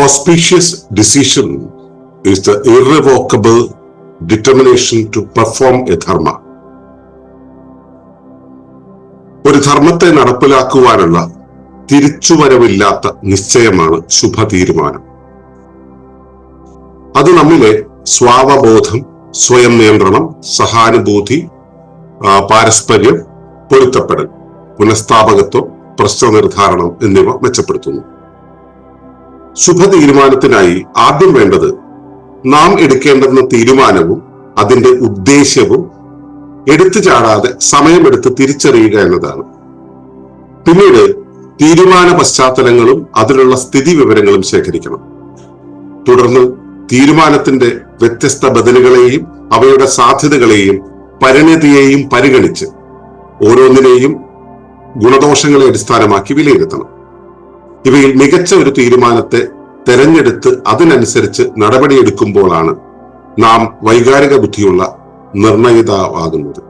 auspicious decision is the irrevocable determination to perform a dharma. ഒരു ധർമ്മത്തെ നടപ്പിലാക്കുവാനുള്ള തിരിച്ചുവരവില്ലാത്ത നിശ്ചയമാണ് ശുഭ തീരുമാനം അത് നമ്മിലെ സ്വാവബോധം സ്വയം നിയന്ത്രണം സഹാനുഭൂതി പാരസ്പര്യം പൊരുത്തപ്പെടൽ പുനഃസ്ഥാപകത്വം പ്രശ്ന നിർദ്ധാരണം എന്നിവ മെച്ചപ്പെടുത്തുന്നു ശുഭ തീരുമാനത്തിനായി ആദ്യം വേണ്ടത് നാം എടുക്കേണ്ടെന്ന തീരുമാനവും അതിന്റെ ഉദ്ദേശ്യവും എടുത്തു ചാടാതെ സമയമെടുത്ത് തിരിച്ചറിയുക എന്നതാണ്. പിന്നീട് തീരുമാന പശ്ചാത്തലങ്ങളും അതിലുള്ള സ്ഥിതി വിവരങ്ങളും ശേഖരിക്കണം. തുടർന്ന് തീരുമാനത്തിന്റെ വ്യത്യസ്ത ബദലുകളെയും അവയുടെ സാധ്യതകളെയും പരിണതിയെയും പരിഗണിച്ച് ഓരോന്നിനെയും ഗുണദോഷങ്ങളെ അടിസ്ഥാനമാക്കി വിലയിരുത്തണം. ഇവയിൽ മികച്ച ഒരു തീരുമാനത്തെ തെരഞ്ഞെടുത്ത് അതിനനുസരിച്ച് നടപടിയെടുക്കുമ്പോഴാണ് നാം വൈകാരിക ബുദ്ധിയുള്ള നിർണയിതാവാകുന്നത്.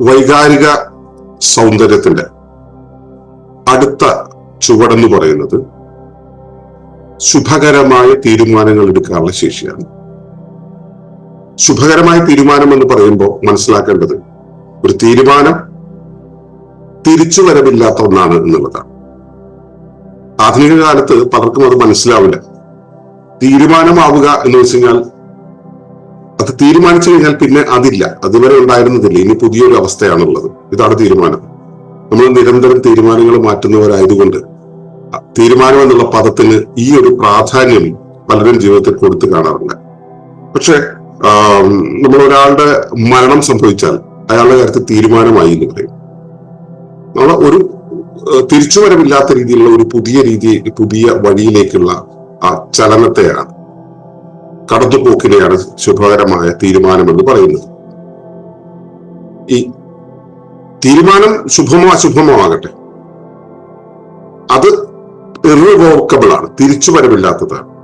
വൈകാരിക സൗന്ദര്യത്തിന്റെ അടുത്ത ചുവടെന്ന് പറയുന്നത് ശുഭകരമായ തീരുമാനങ്ങൾ എടുക്കാനുള്ള ശേഷിയാണ്. ശുഭകരമായ തീരുമാനം എന്ന് പറയുമ്പോൾ മനസ്സിലാക്കേണ്ടത് ഒരു തീരുമാനം തിരിച്ചു വരവില്ലാത്ത ഒന്നാണ് എന്നുള്ളതാണ്. ആധുനിക കാലത്ത് പലർക്കും അത് മനസ്സിലാവില്ല. തീരുമാനമാവുക എന്ന് വെച്ച് കഴിഞ്ഞാൽ അത് തീരുമാനിച്ചു കഴിഞ്ഞാൽ പിന്നെ അതില്ല. അതുവരെ ഉണ്ടായിരുന്നതില്ല. ഇനി പുതിയൊരു അവസ്ഥയാണുള്ളത്. ഇതാണ് തീരുമാനം. നമ്മൾ നിരന്തരം തീരുമാനങ്ങൾ മാറ്റുന്നവരായതുകൊണ്ട് തീരുമാനം എന്നുള്ള പദത്തിന് ഈ ഒരു പ്രാധാന്യം പലരും ജീവിതത്തിൽ കൊടുത്തു കാണാറില്ല. പക്ഷെ നമ്മൾ ഒരാളുടെ മരണം സംഭവിച്ചാൽ അയാളുടെ കാര്യത്തിൽ തീരുമാനമായി എന്ന് പറയും. നമ്മൾ ഒരു തിരിച്ചുവരവില്ലാത്ത രീതിയിലുള്ള ഒരു പുതിയ രീതി പുതിയ വഴിയിലേക്കുള്ള ആ ചലനത്തെയാണ് കടന്നുപോക്കിനെയാണ് ശുഭകരമായ തീരുമാനം എന്ന് പറയുന്നത്. ഈ തീരുമാനം ശുഭമോ അശുഭമോ ആകട്ടെ അത് ഇറിവോക്കബിൾ ആണ് തിരിച്ചു വരവില്ലാത്തതാണ്.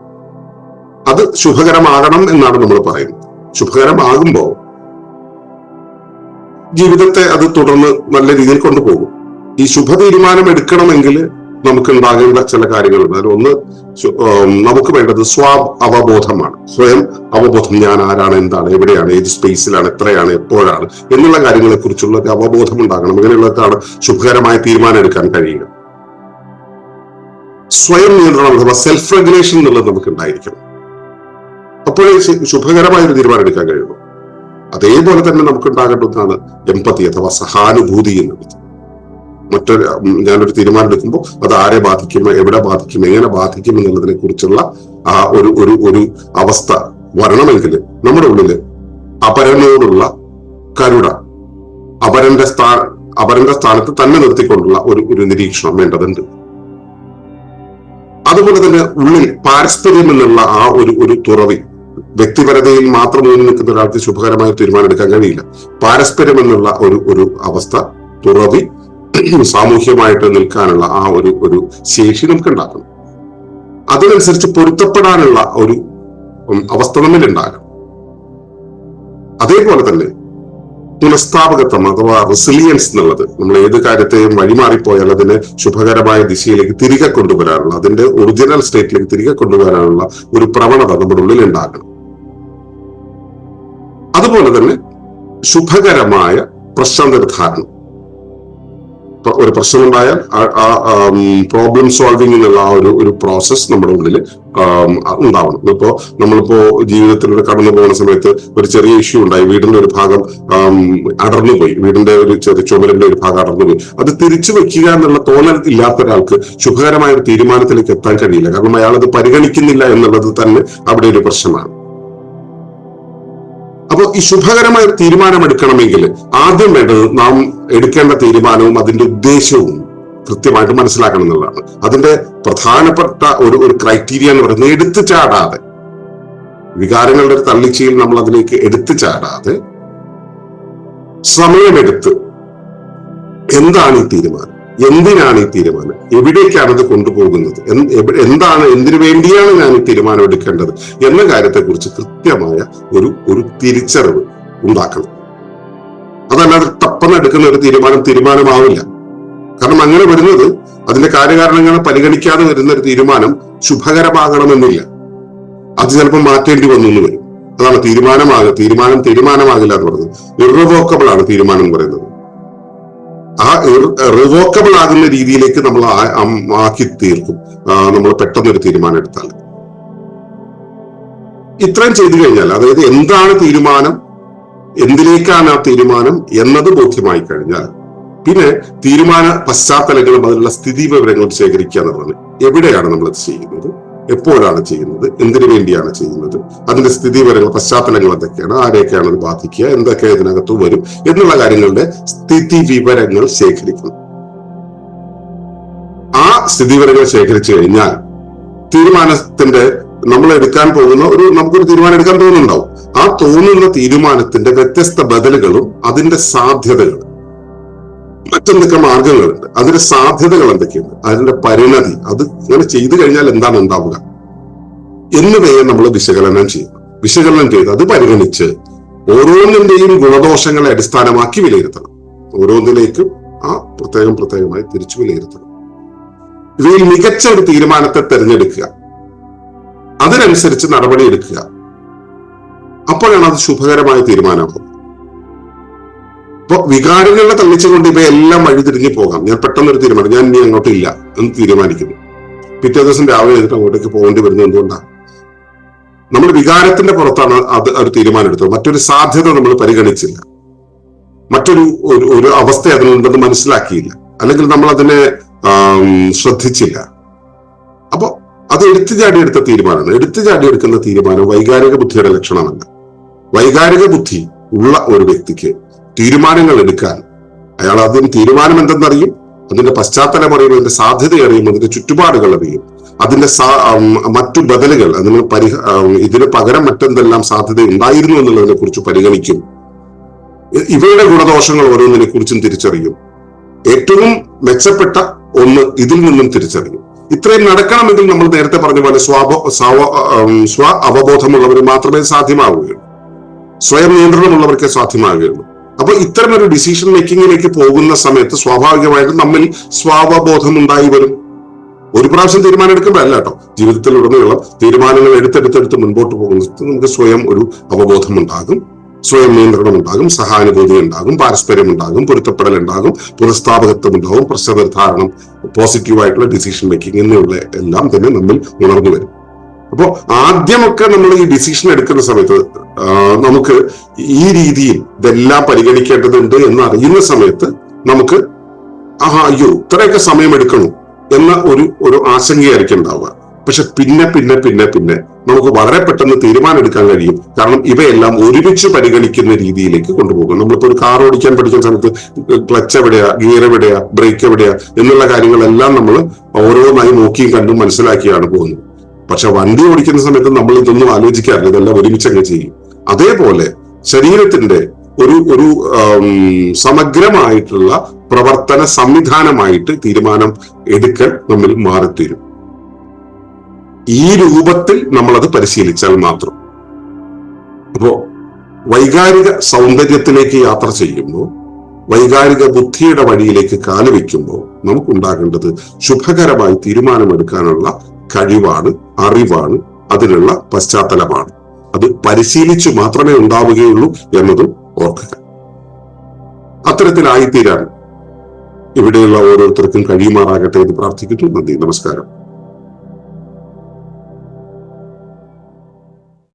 അത് ശുഭകരമാകണം എന്നാണ് നമ്മൾ പറയുന്നത്. ശുഭകരമാകുമ്പോൾ ജീവിതത്തെ അത് തുടർന്ന് നല്ല രീതിയിൽ കൊണ്ടുപോകും. ഈ ശുഭ തീരുമാനം എടുക്കണമെങ്കിൽ നമുക്ക് ഉണ്ടാകേണ്ട ചില കാര്യങ്ങളുണ്ട്. അതിൽ ഒന്ന് നമുക്ക് വേണ്ടത് സ്വാ അവബോധമാണ്. സ്വയം അവബോധം. ഞാൻ ആരാണ്? എന്താണ്? എവിടെയാണ്? ഏത് സ്പേസിലാണ് എത്രയാണ്? എപ്പോഴാണ്? എന്നുള്ള കാര്യങ്ങളെ കുറിച്ചുള്ള ഒരു അവബോധം ഉണ്ടാകണം. ഇങ്ങനെയുള്ളതാണ് ശുഭകരമായ തീരുമാനം എടുക്കാൻ കഴിയുക. സ്വയം നിയന്ത്രണം അഥവാ സെൽഫ് റെഗുലേഷൻ എന്നുള്ളത് നമുക്ക് ഉണ്ടായിരിക്കണം. അപ്പോഴേ ശുഭകരമായ ഒരു തീരുമാനം എടുക്കാൻ കഴിയുള്ളൂ. അതേപോലെ തന്നെ നമുക്ക് ഉണ്ടാകേണ്ട ഒന്നാണ് എമ്പതി അഥവാ സഹാനുഭൂതി എന്നുള്ളത് മറ്റൊരു ഞാനൊരു തീരുമാനം എടുക്കുമ്പോൾ അത് ആരെ ബാധിക്കും എവിടെ ബാധിക്കും എങ്ങനെ ബാധിക്കും എന്നുള്ളതിനെ കുറിച്ചുള്ള ആ ഒരു ഒരു ഒരു അവസ്ഥ വരണമെങ്കിൽ നമ്മുടെ ഉള്ളിൽ അപരനോടുള്ള കരുണ അപരന്റെ സ്ഥാന അപരന്റെ സ്ഥാനത്ത് തന്നെ നിർത്തിക്കൊണ്ടുള്ള ഒരു ഒരു നിരീക്ഷണം വേണ്ടതുണ്ട്. അതുപോലെ തന്നെ ഉള്ളിൽ പാരസ്പര്യം എന്നുള്ള ആ ഒരു ഒരു തുറവി വ്യക്തിപരതയിൽ മാത്രം ഊന്നി നിൽക്കുന്ന ഒരാൾക്ക് ശുഭകരമായ തീരുമാനം എടുക്കാൻ കഴിയില്ല. പാരസ്പര്യം എന്നുള്ള ഒരു ഒരു അവസ്ഥ തുറവി സാമൂഹ്യമായിട്ട് നിൽക്കാനുള്ള ആ ഒരു ഒരു ശേഷി നമുക്ക് ഉണ്ടാക്കണം അതിനനുസരിച്ച് പൊരുത്തപ്പെടാനുള്ള ഒരു അവസ്ഥ നമ്മിൽ ഉണ്ടാകണം അതേപോലെ തന്നെ പുനഃസ്ഥാപകത്വം അഥവാ റെസിലിയൻസ് എന്നുള്ളത് നമ്മൾ ഏത് കാര്യത്തെയും വഴിമാറിപ്പോയാൽ അതിനെ ശുഭകരമായ ദിശയിലേക്ക് തിരികെ കൊണ്ടുവരാനുള്ള അതിന്റെ ഒറിജിനൽ സ്റ്റേറ്റിലേക്ക് തിരികെ കൊണ്ടുവരാനുള്ള ഒരു പ്രവണത നമ്മുടെ ഉള്ളിൽ ഉണ്ടാകണം അതുപോലെ തന്നെ ശുഭകരമായ പ്രശ്ന നിർദ്ധാരണം ഒരു പ്രശ്നമുണ്ടായാൽ പ്രോബ്ലം സോൾവിംഗ് എന്നുള്ള ആ ഒരു ഒരു പ്രോസസ് നമ്മുടെ ഉള്ളിൽ ഉണ്ടാവണം. ഇപ്പോ നമ്മളിപ്പോ ജീവിതത്തിലൂടെ കടന്നു പോകുന്ന സമയത്ത് ഒരു ചെറിയ ഇഷ്യൂ ഉണ്ടായി. വീടിന്റെ ഒരു ഭാഗം അടർന്നു പോയി. വീടിന്റെ ഒരു ചെറിയ ചുമരിന്റെ ഒരു ഭാഗം അടർന്നു പോയി. അത് തിരിച്ചു വെക്കുക എന്നുള്ള തോന്നൽ ഇല്ലാത്ത ഒരാൾക്ക് ശുഭകരമായ ഒരു തീരുമാനത്തിലേക്ക് എത്താൻ കഴിയില്ല. കാരണം അയാൾ അത് പരിഗണിക്കുന്നില്ല എന്നുള്ളത് തന്നെ അവിടെ ഒരു പ്രശ്നമാണ്. അപ്പോൾ ഈ ശുഭകരമായ ഒരു തീരുമാനം എടുക്കണമെങ്കിൽ ആദ്യം വേണ്ടത് നാം എടുക്കേണ്ട തീരുമാനവും അതിന്റെ ഉദ്ദേശവും കൃത്യമായിട്ട് മനസ്സിലാക്കണം എന്നുള്ളതാണ്. അതിന്റെ പ്രധാനപ്പെട്ട ഒരു ഒരു ക്രൈറ്റീരിയ എന്ന് പറയുന്നത് എടുത്തു ചാടാതെ വികാരങ്ങളുടെ ഒരു തള്ളിച്ചയിൽ നമ്മൾ അതിലേക്ക് എടുത്തു ചാടാതെ സമയമെടുത്ത് എന്താണ് ഈ തീരുമാനം? എന്തിനാണ് ഈ തീരുമാനം? എവിടേക്കാണ് ഇത് കൊണ്ടുപോകുന്നത്? എന്താണ് എന്തിനു വേണ്ടിയാണ് ഞാൻ ഈ തീരുമാനം എടുക്കേണ്ടത് എന്ന കാര്യത്തെക്കുറിച്ച് കൃത്യമായ ഒരു ഒരു തിരിച്ചറിവ് ഉണ്ടാക്കണം. അതല്ലാതെ തപ്പന്ന് എടുക്കുന്ന ഒരു തീരുമാനം തീരുമാനമാവില്ല. കാരണം അങ്ങനെ വരുന്നത് അതിന്റെ കാര്യകാരണങ്ങൾ പരിഗണിക്കാതെ വരുന്ന ഒരു തീരുമാനം ശുഭകരമാകണമെന്നില്ല. അത് ചിലപ്പോൾ മാറ്റേണ്ടി വന്നു എന്ന് വരും. അതാണ് തീരുമാനമാകുക തീരുമാനം തീരുമാനമാകില്ല എന്ന് പറയുന്നത്. ഇറവോക്കബിൾ ആണ് തീരുമാനം പറയുന്നത്. ആ റിവോക്കബിൾ ആകുന്ന രീതിയിലേക്ക് നമ്മൾ ആക്കി തീർക്കും. നമ്മൾ പെട്ടെന്ന് ഒരു തീരുമാനം എടുത്താൽ ഇത്രയും ചെയ്തു കഴിഞ്ഞാൽ അതായത് എന്താണ് തീരുമാനം എന്തിലേക്കാണ് ആ തീരുമാനം എന്നത് ബോധ്യമായി കഴിഞ്ഞാൽ പിന്നെ തീരുമാന പശ്ചാത്തലങ്ങളും അതിലുള്ള സ്ഥിതി വിവരങ്ങളും ശേഖരിക്കുക എന്നുള്ളതാണ് എവിടെയാണ് നമ്മൾ അത് ചെയ്യുന്നത്? എപ്പോഴാണ് ചെയ്യുന്നത്? എന്തിനു വേണ്ടിയാണ് ചെയ്യുന്നത്? അതിന്റെ സ്ഥിതി വിവരങ്ങൾ പശ്ചാത്തലങ്ങൾ എന്തൊക്കെയാണ്? ആരെയൊക്കെയാണ് അത് ബാധിക്കുക? എന്തൊക്കെ ഇതിനകത്ത് വരും? എന്നുള്ള കാര്യങ്ങളുടെ സ്ഥിതി വിവരങ്ങൾ ശേഖരിക്കണം. ആ സ്ഥിതി വിവരങ്ങൾ ശേഖരിച്ചു കഴിഞ്ഞാൽ തീരുമാനത്തിന്റെ നമ്മൾ എടുക്കാൻ പോകുന്ന ഒരു നമുക്കൊരു തീരുമാനം എടുക്കാൻ തോന്നുന്നുണ്ടാവും. ആ തോന്നുന്ന തീരുമാനത്തിന്റെ വ്യത്യസ്ത ബദലുകളും അതിന്റെ സാധ്യതകളും മറ്റെന്തൊക്കെ മാർഗങ്ങളുണ്ട്? അതിന്റെ സാധ്യതകൾ എന്തൊക്കെയുണ്ട്? അതിന്റെ പരിണതി അത് ഇങ്ങനെ ചെയ്തു കഴിഞ്ഞാൽ എന്താണ് ഉണ്ടാവുക? എന്നിവയെ നമ്മൾ വിശകലനം ചെയ്യും വിശകലനം ചെയ്ത് അത് പരിഗണിച്ച് ഓരോന്നിന്റെയും ഗുണദോഷങ്ങളെ അടിസ്ഥാനമാക്കി വിലയിരുത്തണം. ഓരോന്നിലേക്കും ആ പ്രത്യേകം പ്രത്യേകമായി തിരിച്ചു വിലയിരുത്തണം. ഇവയിൽ മികച്ച ഒരു തീരുമാനത്തെ തിരഞ്ഞെടുക്കുക. അതിനനുസരിച്ച് നടപടി എടുക്കുക അപ്പോഴാണ് അത് ശുഭകരമായ തീരുമാനമാകും അപ്പൊ വികാരങ്ങളെ തള്ളിച്ചുകൊണ്ട് ഇവയെല്ലാം വഴിതിരിഞ്ഞു പോകാം. ഞാൻ പെട്ടെന്നൊരു തീരുമാനം. ഞാൻ ഇനി അങ്ങോട്ടില്ല എന്ന് തീരുമാനിക്കുന്നു. പിറ്റേ ദിവസം രാവിലെ എഴുതിട്ട് അങ്ങോട്ടേക്ക് പോകേണ്ടി വരുന്നത് എന്തുകൊണ്ടാണ് നമ്മൾ വികാരത്തിന്റെ പുറത്താണ് അത് ഒരു തീരുമാനം എടുത്തത്. മറ്റൊരു സാധ്യത നമ്മൾ പരിഗണിച്ചില്ല. മറ്റൊരു ഒരു അവസ്ഥ അതിനുണ്ടെന്ന് മനസ്സിലാക്കിയില്ല. അല്ലെങ്കിൽ നമ്മൾ അതിനെ ശ്രദ്ധിച്ചില്ല. അപ്പൊ അത് എടുത്തു ചാടി എടുത്ത തീരുമാനമാണ്. എടുത്തു ചാടി എടുക്കുന്ന തീരുമാനം വൈകാരിക ബുദ്ധിയുടെ ലക്ഷണമല്ല. വൈകാരിക ബുദ്ധി ഉള്ള ഒരു വ്യക്തിക്ക് തീരുമാനങ്ങൾ എടുക്കാൻ. അയാൾ ആദ്യം തീരുമാനം എന്തെന്നറിയും? അതിന്റെ പശ്ചാത്തലം അറിയും അതിന്റെ സാധ്യത അറിയും അതിന്റെ ചുറ്റുപാടുകൾ അറിയും. അതിന്റെ മറ്റു ബദലുകൾ അതിന് പരിഹ ഇതിന് പകരം മറ്റെന്തെല്ലാം സാധ്യത ഉണ്ടായിരുന്നു എന്നുള്ളതിനെ കുറിച്ച് പരിഗണിക്കും. ഇവയുടെ ഗുണദോഷങ്ങൾ ഓരോന്നിനെ കുറിച്ചും തിരിച്ചറിയും. ഏറ്റവും മെച്ചപ്പെട്ട ഒന്ന് ഇതിൽ നിന്നും തിരിച്ചറിയും. ഇത്രയും നടക്കണമെങ്കിൽ നമ്മൾ നേരത്തെ പറഞ്ഞ പോലെ സ്വാഭോ സ്വ അവബോധമുള്ളവർ മാത്രമേ സാധ്യമാവുകയുള്ളൂ. സ്വയം നിയന്ത്രണമുള്ളവർക്കേ സാധ്യമാകുകയുള്ളൂ അപ്പൊ ഇത്തരം ഒരു ഡിസിഷൻ മേക്കിങ്ങിലേക്ക് പോകുന്ന സമയത്ത് സ്വാഭാവികമായിട്ടും നമ്മിൽ സ്വാവബോധം ഉണ്ടായി വരും. ഒരു പ്രാവശ്യം തീരുമാനം എടുക്കുമ്പോഴല്ല കേട്ടോ ജീവിതത്തിലുടനീളം തീരുമാനങ്ങൾ എടുത്തെടുത്തെടുത്ത് മുൻപോട്ട് പോകുന്നത് നമുക്ക് സ്വയം ഒരു അവബോധം ഉണ്ടാകും സ്വയം നിയന്ത്രണം ഉണ്ടാകും സഹാനുഭൂതി ഉണ്ടാകും. പാരസ്പര്യം ഉണ്ടാകും പൊരുത്തപ്പെടൽ ഉണ്ടാകും. പുനഃസ്ഥാപകത്വം ഉണ്ടാകും പ്രശ്നപരിധാരണം പോസിറ്റീവായിട്ടുള്ള ഡിസിഷൻ മേക്കിംഗ് എന്നുള്ള എല്ലാം തന്നെ നമ്മൾ ഉണർന്നു വരും. അപ്പോ ആദ്യമൊക്കെ നമ്മൾ ഈ ഡിസിഷൻ എടുക്കുന്ന സമയത്ത് നമുക്ക് ഈ രീതിയിൽ ഇതെല്ലാം പരിഗണിക്കേണ്ടതുണ്ട് എന്ന് അറിയുന്ന സമയത്ത് നമുക്ക് ആഹാ അയ്യോ ഇത്രയൊക്കെ സമയം എടുക്കണു എന്ന ഒരു ഒരു ആശങ്കയായിരിക്കും ഉണ്ടാവുക. പക്ഷെ പിന്നെ പിന്നെ പിന്നെ പിന്നെ നമുക്ക് വളരെ പെട്ടെന്ന് തീരുമാനം എടുക്കാൻ കഴിയും. കാരണം ഇവയെല്ലാം ഒരുമിച്ച് പരിഗണിക്കുന്ന രീതിയിലേക്ക് കൊണ്ടുപോകും. നമ്മളിപ്പോ ഒരു കാർ ഓടിക്കാൻ പഠിക്കുന്ന സമയത്ത് ക്ലച്ച് എവിടെയാ ഗിയർ എവിടെയാ ബ്രേക്ക് എവിടെയാ എന്നുള്ള കാര്യങ്ങളെല്ലാം നമ്മൾ ഓരോന്നായി നോക്കിയും കണ്ടും മനസ്സിലാക്കിയാണ് പോകുന്നത്. പക്ഷെ വണ്ടി ഓടിക്കുന്ന സമയത്ത് നമ്മൾ ഇതൊന്നും ആലോചിക്കാറില്ല. ഇതെല്ലാം ഒരുമിച്ച് അങ്ങ് ചെയ്യും. അതേപോലെ ശരീരത്തിന്റെ ഒരു ഒരു സമഗ്രമായിട്ടുള്ള പ്രവർത്തന സംവിധാനമായിട്ട് തീരുമാനം എടുക്കൽ നമ്മൾ മാറിത്തീരും. ഈ രൂപത്തിൽ നമ്മളത് പരിശീലിച്ചാൽ മാത്രം. അപ്പോ വൈകാരിക സൗന്ദര്യത്തിലേക്ക് യാത്ര ചെയ്യുമ്പോൾ വൈകാരിക ബുദ്ധിയുടെ വഴിയിലേക്ക് കാൽ വയ്ക്കുമ്പോൾ നമുക്കുണ്ടാകേണ്ടത് ശുഭകരമായി തീരുമാനമെടുക്കാനുള്ള കഴിവാണ് അറിവാണ് അതിനുള്ള പശ്ചാത്തലമാണ്. അത് പരിശീലിച്ചു മാത്രമേ ഉണ്ടാവുകയുള്ളൂ എന്നതും ഓർക്കുക. അത്തരത്തിലായിത്തീരാൻ ഇവിടെയുള്ള ഓരോരുത്തർക്കും കഴിയുമാറാകട്ടെ എന്ന് പ്രാർത്ഥിക്കുന്നു. നന്ദി. നമസ്കാരം.